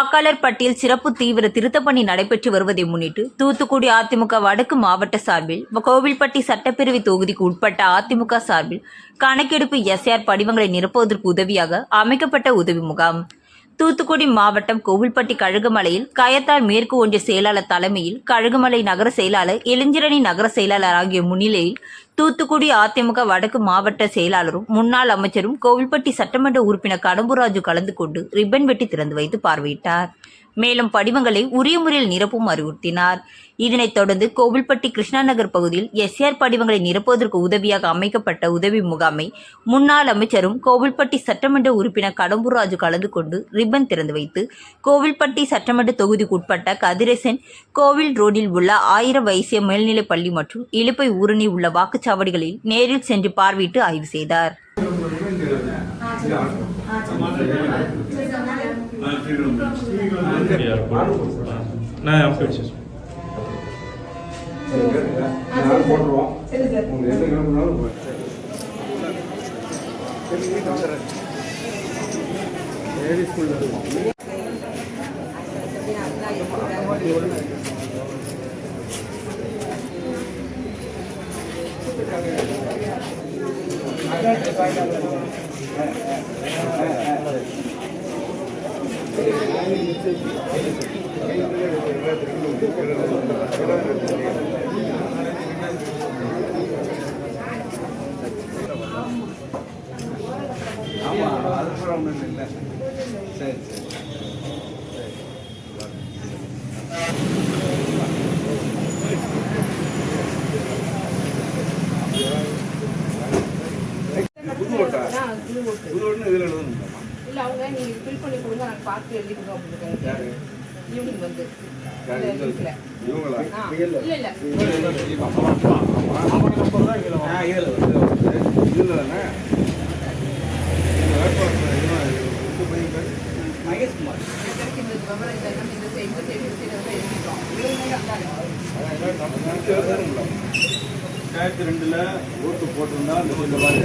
வாக்காளர் பட்டியல் சிறப்பு தீவிர திருத்தப் பணி நடைபெற்று வருவதை முன்னிட்டு தூத்துக்குடி அதிமுக வடக்கு மாவட்ட சார்பில் கோவில்பட்டி சட்டப்பேரவை தொகுதிக்கு உட்பட்ட அதிமுக சார்பில் கணக்கெடுப்பு எஸ்ஆர் படிவங்களை நிரப்புவதற்கு உதவியாக அமைக்கப்பட்ட உதவி முகாம். தூத்துக்குடி மாவட்டம் கோவில்பட்டி கழுகுமலையில் கயத்தாள் மேற்கு ஒன்றிய செயலாளர் தலைமையில் கழுகுமலை நகர செயலாளர் இளைஞரணி நகர செயலாளர் ஆகிய முன்னிலையில் தூத்துக்குடி அதிமுக வடக்கு மாவட்ட செயலாளரும் முன்னாள் அமைச்சரும் கோவில்பட்டி சட்டமன்ற உறுப்பினர் கடம்புராஜு கலந்து கொண்டு ரிப்பன் வெட்டி திறந்து வைத்து பார்வையிட்டார். மேலும் படிவங்களை உரிய முறையில் நிரப்பும் அறிவுறுத்தினார். இதனைத் தொடர்ந்து கோவில்பட்டி கிருஷ்ணா நகர் பகுதியில் எஸ்ஆர் படிவங்களை நிரப்புவதற்கு உதவியாக அமைக்கப்பட்ட உதவி முகாமை முன்னாள் அமைச்சரும் கோவில்பட்டி சட்டமன்ற உறுப்பினர் கடம்பூர் ராஜு கலந்து கொண்டு ரிப்பன் திறந்து வைத்து கோவில்பட்டி சட்டமன்ற தொகுதிக்கு உட்பட்ட கதிரேசன் கோவில் ரோடில் உள்ள ஆயிரம் வைசிய மேல்நிலைப் பள்ளி மற்றும் இலுப்பை ஊரணி உள்ள வாக்குச்சாவடிகளில் நேரில் சென்று பார்வையிட்டு ஆய்வு செய்தார். நான் அப்படி வச்சு போட்டுருவோம் உங்களுக்கு எந்த கிளம்புனாலும் போட்டு ஆமாம் ஆமா ஒன்றும் இல்லை. சரி சரி புது ஓட்டா இதில் எழுதணும் இல்ல அவங்க நீங்க ஃபில் பண்ணி கொடுங்க நான் பார்த்து எழுதி அப்படின்னு யாரு ஈவினிங் வந்து? மகேஷ்குமார் இந்த சைடு வந்து எழுதிட்டோம் ரெண்டாயிரத்தி ரெண்டுல ஓட்டு போட்டிருந்தா இந்த மாதிரி